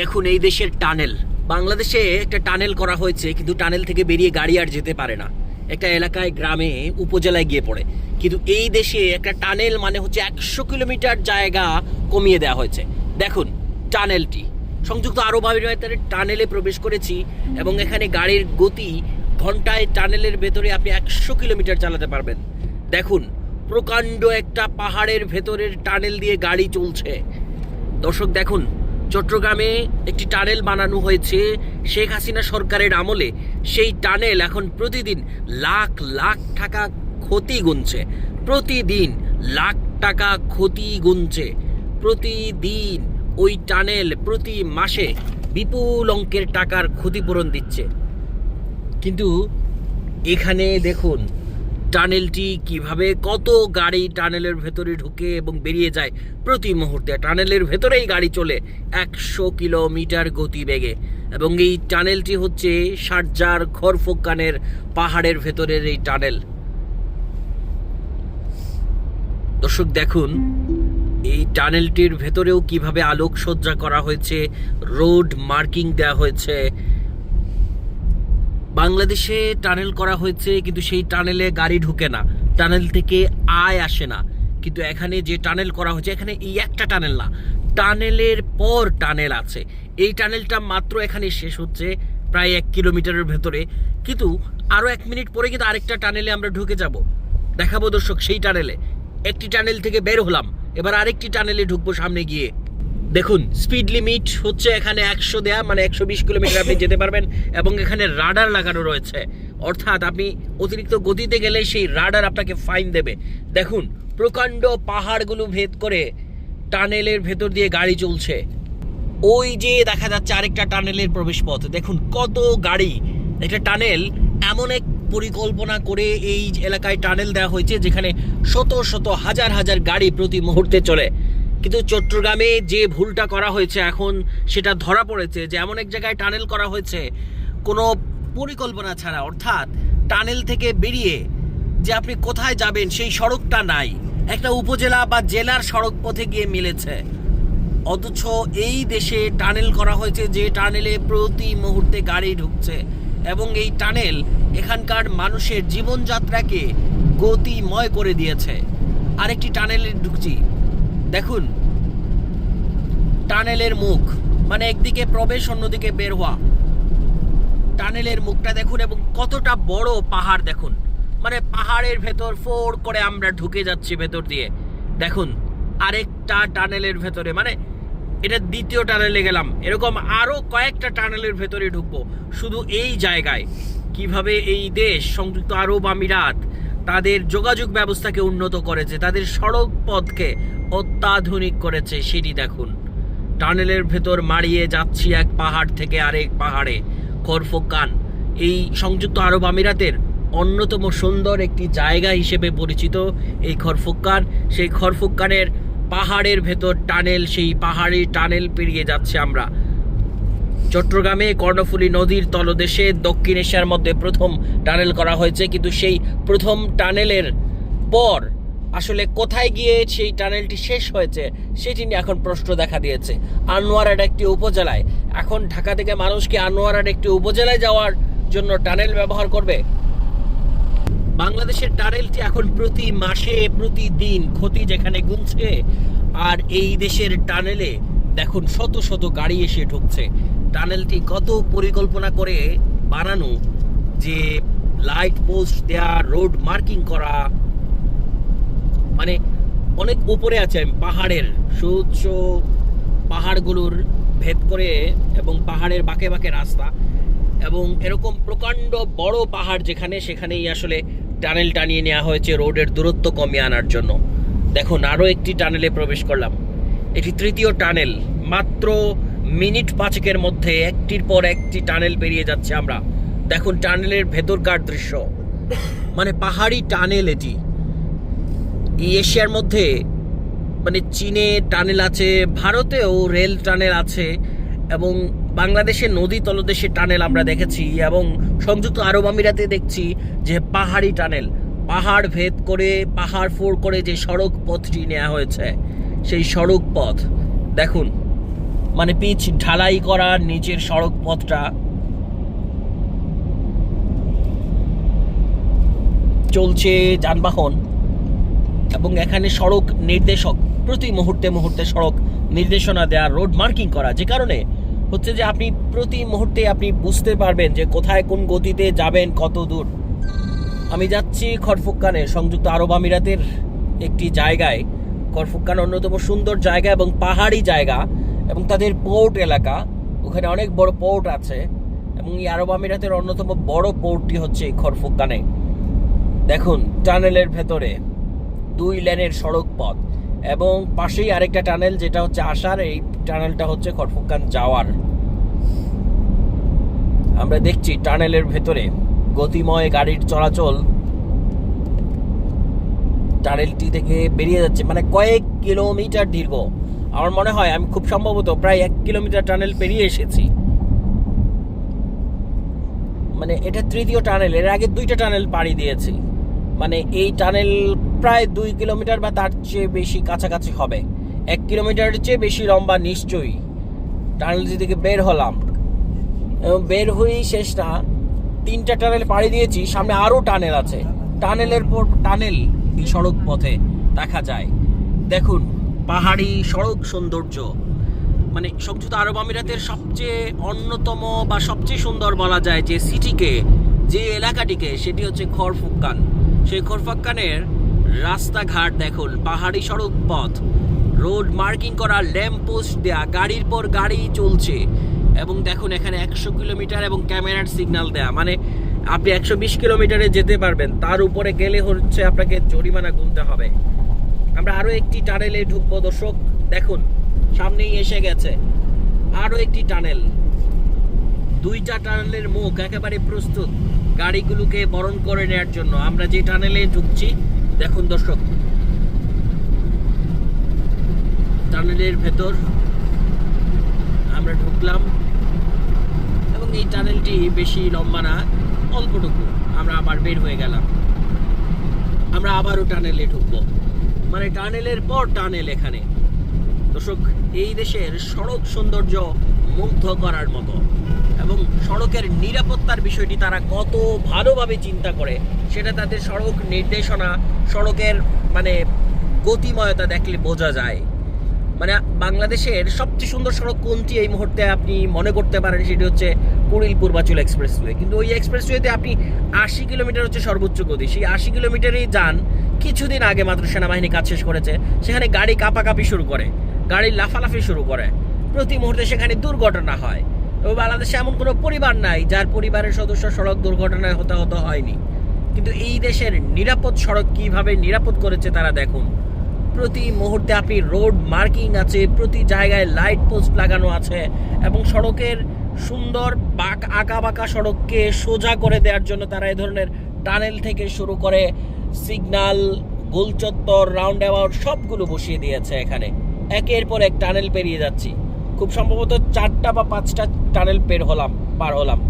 দেখুন, এই দেশের টানেল। বাংলাদেশে একটা টানেল করা হয়েছে, কিন্তু টানেল থেকে বেরিয়ে গাড়ি আর যেতে পারে না। একটা এলাকায়, গ্রামে, উপজেলায় গিয়ে পড়ে। কিন্তু এই দেশে একটা টানেল মানে হচ্ছে একশো কিলোমিটার জায়গা কমিয়ে দেওয়া হয়েছে। দেখুন, টানেলটি। সংযুক্ত আরব আমিরাতের টানেলে প্রবেশ করেছি, এবং এখানে গাড়ির গতি ঘন্টায় টানেলের ভেতরে আপনি একশো কিলোমিটার চালাতে পারবেন। দেখুন, প্রকাণ্ড একটা পাহাড়ের ভেতরের টানেল দিয়ে গাড়ি চলছে। দর্শক, দেখুন চট্টগ্রামে একটি টানেল বানানো হয়েছে শেখ হাসিনা সরকারের আমলে। সেই টানেল এখন প্রতিদিন লাখ লাখ টাকা ক্ষতি গুনছে। প্রতিদিন লাখ টাকা ক্ষতি গুনছে। প্রতিদিন ওই টানেল প্রতি মাসে বিপুল অঙ্কের টাকার ক্ষতিপূরণ দিচ্ছে। কিন্তু এখানে দেখুন টানেলটি কীভাবে কত গাড়ি টানেলের ভেতরে ঢুকে এবং বেরিয়ে যায় প্রতি মুহূর্তে টানেলের ভেতরেই গাড়ি চলে একশো কিলোমিটার গতিবেগে। এবং এই টানেলটি হচ্ছে সার্জার খরফোকানের পাহাড়ের ভেতরের এই টানেল। দর্শক, দেখুন, এই টানেলটির ভেতরেও কীভাবে আলোকসজ্জা করা হয়েছে, রোড মার্কিং দেওয়া হয়েছে বাংলাদেশে টানেল করা হয়েছে, কিন্তু সেই টানেলে গাড়ি ঢুকে না। টানেল থেকে আয় আসে না। কিন্তু এখানে যে টানেল করা হয়েছে, এখানে এই একটা টানেল না। টানেলের পর টানেল আছে। এই টানেলটা মাত্র এখানে শেষ হচ্ছে, প্রায় এক কিলোমিটারের ভেতরে। কিন্তু আরও এক মিনিট পরে কিন্তু আরেকটা টানেলে আমরা ঢুকে যাব। দেখাবো দর্শক, সেই টানেলে। একটি টানেল থেকে বের হলাম। এবার আরেকটি টানেলে ঢুকবো সামনে গিয়ে। দেখুন স্পিড লিমিট হচ্ছে এখানে একশো দেয়া মানে একশো বিশ কিলোমিটার আপনি যেতে পারবেন, এবং এখানে রাডার লাগানো রয়েছে। অর্থাৎ আপনি অতিরিক্ত গতিতে গেলে সেই রাডার আপনাকে ফাইন দেবে। দেখুন, প্রকাণ্ড পাহাড়গুলো ভেদ করে টানেলের ভেতর দিয়ে গাড়ি চলছে। ওই যে দেখা যাচ্ছে আরেকটা টানেলের প্রবেশপথ। দেখুন, কত গাড়ি। একটা টানেল এমন এক পরিকল্পনা করে এই এলাকায় টানেল দেওয়া হয়েছে, যেখানে শত শত, হাজার হাজার গাড়ি প্রতি মুহূর্তে চলে। কিন্তু চট্টগ্রামে যে ভুলটা করা হয়েছে এখন সেটা ধরা পড়েছে যে এমন এক জায়গায় টানেল করা হয়েছে। কোনো পরিকল্পনা ছাড়া, অর্থাৎ টানেল থেকে বেরিয়ে যে আপনি কোথায় যাবেন, সেই সড়কটা নাই। একটা উপজেলা বা জেলার সড়ক পথে গিয়ে মিলেছে। অথচ এই দেশে টানেল করা হয়েছে যে টানেলে প্রতি মুহূর্তে গাড়ি ঢুকছে এবং এই টানেল এখানকার মানুষের জীবনযাত্রাকে গতিময় করে দিয়েছে। আরেকটি টানেলে ঢুকছি। দেখুন। টানেলের মুখ মানে একদিকে প্রবেশ, অন্যদিকে বের হওয়া। টানেলের মুখটা দেখুন এবং কতটা বড় পাহাড় দেখুন। মানে পাহাড়ের ভেতর ফোর করে আমরা ঢুকে যাচ্ছি ভেতর দিয়ে। দেখুন, আরেকটা টানেলের ভেতরে মানে এটা দ্বিতীয় টানেলে গেলাম। এরকম আরও কয়েকটা টানেলের ভেতরে ঢুকবো। শুধু এই জায়গায়। কীভাবে এই দেশ, সংযুক্ত আরব আমিরাত তাদের যোগাযোগ ব্যবস্থাকে উন্নত করেছে, তাদের সড়ক পথকে অত্যাধুনিক করেছে সেটি দেখুন। টানেলের ভেতর মারিয়ে যাচ্ছি এক পাহাড় থেকে আরেক পাহাড়ে। খরফোকান, এই সংযুক্ত আরব আমিরাতের অন্যতম সুন্দর একটি জায়গা হিসেবে পরিচিত এই খরফুক্কান সেই খরফুক্কানের পাহাড়ের ভেতর টানেল, সেই পাহাড়ি টানেল পেরিয়ে যাচ্ছে আমরা। চট্টগ্রামে কর্ণফুলী নদীর তলদেশে দক্ষিণ এশিয়ার মধ্যে প্রথম টানেল করা হয়েছে, কিন্তু সেই প্রথম টানেলের পর আসলে কোথায় গিয়ে সেই টানেলটি শেষ হয়েছে সেটি নিয়ে এখন প্রশ্ন দেখা দিয়েছে। আনোয়ারার একটি উপজেলায়। এখন ঢাকা থেকে মানুষ কি আনোয়ারার একটি উপজেলায় যাওয়ার জন্য টানেল ব্যবহার করবে? বাংলাদেশের টানেলটি এখন প্রতি মাসে, প্রতিদিন ক্ষতি যেখানে গুনছে, আর এই দেশের টানেলে দেখুন, শত শত গাড়ি এসে ঢুকছে। টানেলটি কত পরিকল্পনা করে বানানো যে লাইট পোস্ট দেয়া রোড মার্কিং করা মানে অনেক উপরে আছে পাহাড়ের, সুউচ্চ পাহাড়গুলোর ভেদ করে এবং পাহাড়ের বাঁকে বাঁকে রাস্তা এবং এরকম প্রকাণ্ড বড় পাহাড় যেখানে, সেখানেই আসলে টানেল টানিয়ে নেওয়া হয়েছে রোডের দূরত্ব কমিয়ে আনার জন্য। দেখুন আরও একটি টানেলে প্রবেশ করলাম। এটি তৃতীয় টানেল। মাত্র মিনিট পাঁচেকের মধ্যে একটির পর একটি টানেল পেরিয়ে যাচ্ছে আমরা। দেখুন টানেলের ভেতরকার দৃশ্য। মানে পাহাড়ি টানেল এটি। এশিয়ার মধ্যে মানে চীনে টানেল আছে, ভারতেও রেল টানেল আছে এবং বাংলাদেশে নদী তলদেশে টানেল আমরা দেখেছি এবং সংযুক্ত আরব আমিরাতে দেখছি যে পাহাড়ি টানেল। পাহাড় ভেদ করে, পাহাড় ফোর করে যে সড়ক পথটি নেওয়া হয়েছে। সেই সড়ক পথ। দেখুন মানে পিচ ঢালাই করা নিচের সড়ক পথটা। চলছে যানবাহন এবং এখানে সড়ক নির্দেশক, প্রতি মুহূর্তে মুহূর্তে সড়ক নির্দেশনা দেওয়া রোড মার্কিং করা, যে কারণে হচ্ছে যে আপনি প্রতি মুহূর্তে আপনি বুঝতে পারবেন যে কোথায় কোন গতিতে যাবেন কত দূর। আমি যাচ্ছি খরফুক্কানে সংযুক্ত আরব আমিরাতের একটি জায়গায়। খরফুক্কান অন্যতম সুন্দর জায়গা এবং পাহাড়ি জায়গা এবং তাদের পোর্ট এলাকা। ওখানে অনেক বড় পোর্ট আছে এবং এই আরব আমিরাতের অন্যতম বড় পোর্টটি হচ্ছে এই খরফুক্কানে দেখুন, টানেলের ভেতরে দুই লেনের সড়ক পথ এবং পাশেই আরেকটা টানেল যেটা হচ্ছে আসার, এই টানেলটা হচ্ছে খড়ফুকান যাওয়ার। আমরা দেখছি টানেলের ভেতরে গতিময় গাড়ির চলাচল টানেলটি থেকে বেরিয়ে যাচ্ছে মানে কয়েক কিলোমিটার দীর্ঘ। আমার মনে হয় আমি খুব সম্ভবত প্রায় এক কিলোমিটার টানেল পেরিয়ে এসেছি। মানে এটা তৃতীয় টানেল, এর আগে দুইটা টানেল পাড়ি দিয়েছি। মানে এই টানেল প্রায় দুই কিলোমিটার বা তার চেয়ে বেশি কাছাকাছি হবে। এক কিলোমিটারের চেয়ে বেশি লম্বা নিশ্চয়ই। টানেল থেকে বের হলাম। এবং বের হয়েই শেষ না, তিনটা টানেল পাড়ি দিয়েছি, সামনে আরও টানেল আছে। টানেলের পর টানেল এই সড়ক পথে দেখা যায়। দেখুন, পাহাড়ি সড়ক সৌন্দর্য। মানে সংযুক্ত আরব আমিরাতের সবচেয়ে অন্যতম বা সবচেয়ে সুন্দর বলা যায় যে সিটিকে, যে এলাকাটিকে, সেটি হচ্ছে খড়ফুক্কান সেই খড়ফুক্কানের রাস্তাঘাট দেখুন, পাহাড়ি সড়ক পথ। রোড মার্কিং করা, ল্যাম্প পোস্ট দেয়া, গাড়ির পর গাড়ি চলছে। এবং দেখুন, এখানে একশো কিলোমিটার এবং ক্যামেরার সিগন্যাল দেয়া। মানে আপনি একশো বিশ কিলোমিটারে যেতে পারবেন। তার উপরে গেলে হচ্ছে আপনাকে জরিমানা গুনতে হবে। আমরা আরও একটি টানেলে ঢুকবো, দর্শক। দেখুন, সামনেই এসে গেছে। আরও একটি টানেল। দুইটা টানেলের মুখ একেবারে প্রস্তুত গাড়িগুলোকে বরণ করে নেওয়ার জন্য। আমরা যে টানেলে ঢুকছি, দেখুন দর্শক। টানেলের ভেতর আমরা ঢুকলাম। এবং এই টানেলটি বেশি লম্বা না। অল্পটুকু। আমরা আবার বের হয়ে গেলাম। আমরা আবারও টানেলে ঢুকবো। মানে টানেলের পর টানেল এখানে। দর্শক, এই দেশের সড়ক সৌন্দর্য মুগ্ধ করার মতো এবং সড়কের নিরাপত্তার বিষয়টি তারা কত ভালোভাবে চিন্তা করে, সেটা তাদের সড়ক নির্দেশনা, সড়কের মানে গতিময়তা দেখলে বোঝা যায়। মানে বাংলাদেশের সবচেয়ে সুন্দর সড়ক কোনটি এই মুহূর্তে আপনি মনে করতে পারেন? সেটি হচ্ছে কুড়িল পূর্বাচল এক্সপ্রেসওয়ে কিন্তু ওই এক্সপ্রেসওয়েতে আপনি আশি কিলোমিটার হচ্ছে সর্বোচ্চ গতি। সেই আশি কিলোমিটারেই যান, কিছুদিন আগে মাত্র সেনাবাহিনী কাজ শেষ করেছে, সেখানে গাড়ি কাপাকাপি শুরু করে গাড়ি লাফালাফি শুরু করে। প্রতি মুহূর্তে সেখানে দুর্ঘটনা হয়। এবং বাংলাদেশে এমন কোনো পরিবার নাই, যার পরিবারের সদস্য সড়ক দুর্ঘটনায় হতাহত হয়নি। কিন্তু এই দেশের নিরাপদ সড়ক কীভাবে নিরাপদ করেছে তারা দেখুন। প্রতি মুহূর্তে আপনি রোড মার্কিং আছে, প্রতি জায়গায় লাইট পোস্ট লাগানো আছে এবং সড়কের সুন্দর বাঁক, আঁকা বাঁকা সড়ককে সোজা করে দেওয়ার জন্য তারা এ ধরনের টানেল থেকে শুরু করে সিগন্যাল গোলচত্বর রাউন্ড অ্যাবাউট সবগুলো বসিয়ে দিয়েছে এখানে। একের পর এক টানেল পেরিয়ে যাচ্ছি। খুব সম্ভবত চারটা বা পাঁচটা টানেল পের হলাম, পার হলাম।